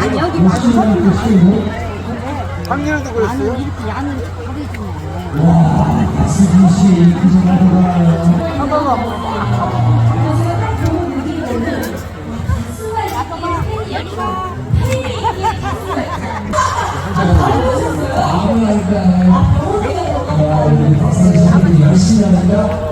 아니 여기 말고 작년에도 그랬어요? 나는 이렇게 양을 가르치네. 이게 지금 가정이다. 그렇게 저한 번만 불러주세요. 어, 그랬어.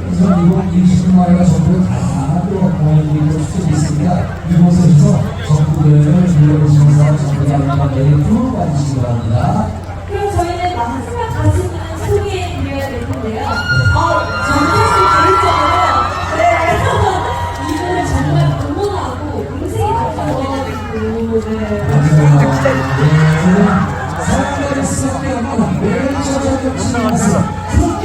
그래서 이번 임신마이가 전국에 다양한 또 공연들이 있는 축제가 있습니다. 이곳에서 전국을 둘러보시면서 전국의 아름다운 매력을 만드시기 바랍니다. 그럼 저희는 마지막 가수분 소개해 드려야 될 텐데요. 어, 정말 개인적으로 네. 이분을 정말 응원하고 인생이 더 좋아가지고 네. 다시 성민지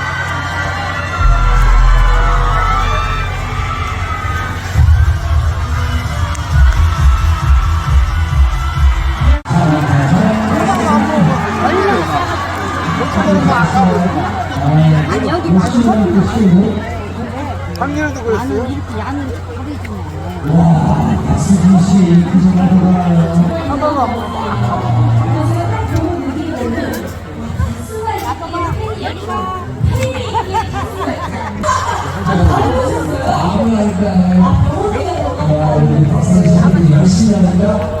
아니 여기 작년에도 그랬어요? 나는 이렇게 양을 가르치네. 열심히 하니까 우리 회사 사실 저는 이게 지금 가정이다. 그래서 사성문화제가 내년에 40대잖아요. 그렇기에 저한 번만 불러주세요. 저 영국으로 같이 밀어주세요. 어, 그랬어. 네,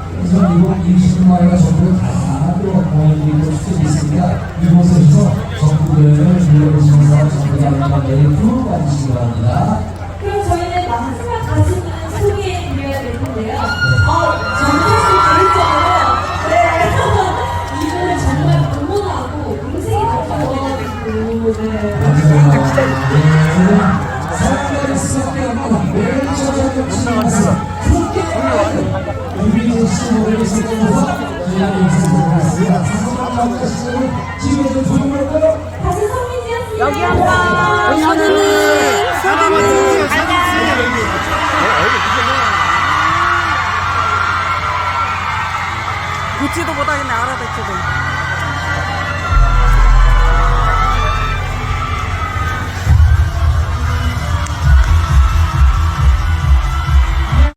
그래서 이번 임신마이가 전국에 다양한 또 공연들이 있는 축제가 있습니다. 이곳에서 전국을 둘러보시면서 전국의 아름다운 매력을 만드시기 바랍니다. 그럼 저희는 마지막 가수분 소개해 드려야 될 텐데요. 어, 정말 개인적으로 네. 이분을 정말 응원하고 인생이 더 좋아가지고 네. 다시 성민지였습니다. 여기 한번 서준이, 서준이. 듣지도 못하겠네. 알아듣지도